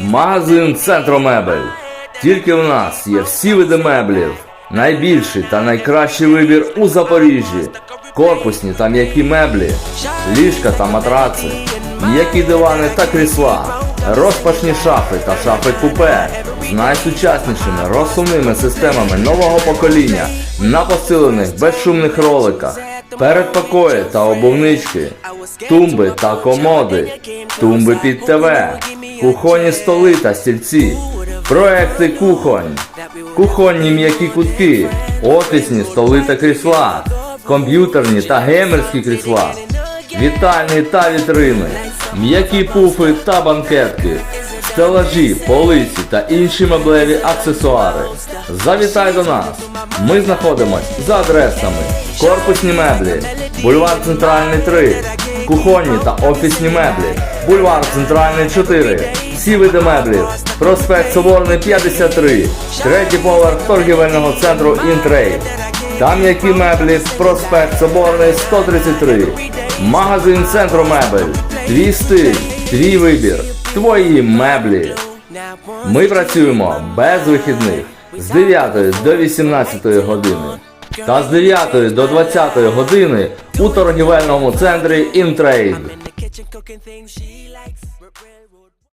Магазин Центромебель. Тільки в нас є всі види меблів. Найбільший та найкращий вибір у Запоріжжі. Корпусні та м'які меблі, ліжка та матраци, м'які дивани та крісла, розпашні шафи та шафи купе з найсучаснішими розсувними системами нового покоління на посилених безшумних роликах, передпокої та обувнички, тумби та комоди, тумби під ТВ, кухонні столи та стільці, проекти кухонь, кухонні м'які кутки, офісні столи та крісла, комп'ютерні та геймерські крісла, вітальні та вітрини, м'які пуфи та банкетки, стелажі, полиці та інші меблеві аксесуари. Завітай до нас. Ми знаходимось за адресами. Корпусні меблі, бульвар Центральний 3, кухонні та офісні меблі, бульвар Центральний 4, всі види меблів, проспект Соборний 53, третій поверх торгівельного центру Інтрейд. Там які меблі, проспект Соборний 133, магазин Центру Мебель, твій стиль, твій вибір, твої меблі. Ми працюємо без вихідних з 9 до 18 години та з 9 до 20 години у торгівельному центрі Інтрейд.